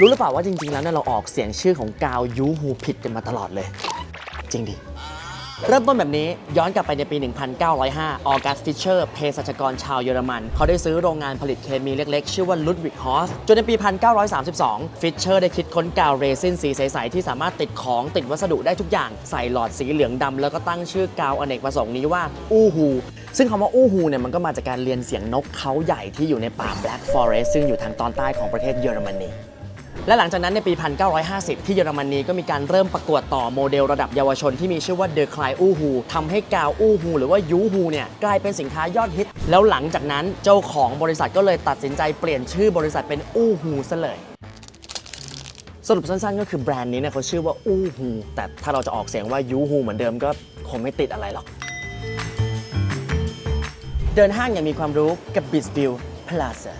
รู้หรือเปล่าว่าจริง ๆ แล้วเนี่ยเราออกเสียงชื่อของกาวยูฮูผิดกันมาตลอดเลย จริงดิ เริ่มต้นแบบนี้ย้อนกลับไปในปี 1905 ออกัสฟิชเชอร์เภสัชกรชาวเยอรมัน เขาได้ซื้อโรงงานผลิตเคมีเล็ก ๆ ชื่อว่าลุดวิกฮอสจนในปี 1932 ฟิชเชอร์ได้คิดค้นกาวเรซินสีใส ๆ ที่สามารถติดของติดวัสดุได้ทุกอย่างใส่หลอดสีเหลืองดำแล้วก็ตั้งชื่อกาวอเนกประสงค์นี้ว่าอู้ฮูซึ่งคำว่าอู้ฮูเนี่ยมันก็มาจากการเรียนเสียงนกเขาใหญ่ที่อยู่ในป่า Black Forest ซึ่งอยู่ทางตอนใต้ของประเทศเยอรมนี และหลังจากนั้นในปี 1950 ที่เยอรมนีก็มีการเริ่มประกวดต่อโมเดลระดับเยาวชนที่มีชื่อว่าเดอะคลายอูฮูทำให้กาวอูฮูหรือว่ายูฮูเนี่ยกลายเป็นสินค้ายอดฮิต แล้วหลังจากนั้นเจ้าของบริษัทก็เลยตัดสินใจเปลี่ยนชื่อบริษัทเป็นอูฮูซะเลยสรุปสั้นๆ ก็คือแบรนด์นี้เนี่ยเขาชื่อว่าอูฮูแต่ถ้าเราจะออกเสียงว่ายูฮูเหมือนเดิมก็คงไม่ติดอะไรหรอก เดินห้างอย่างมีความรู้กับ b i z v i e w Plaza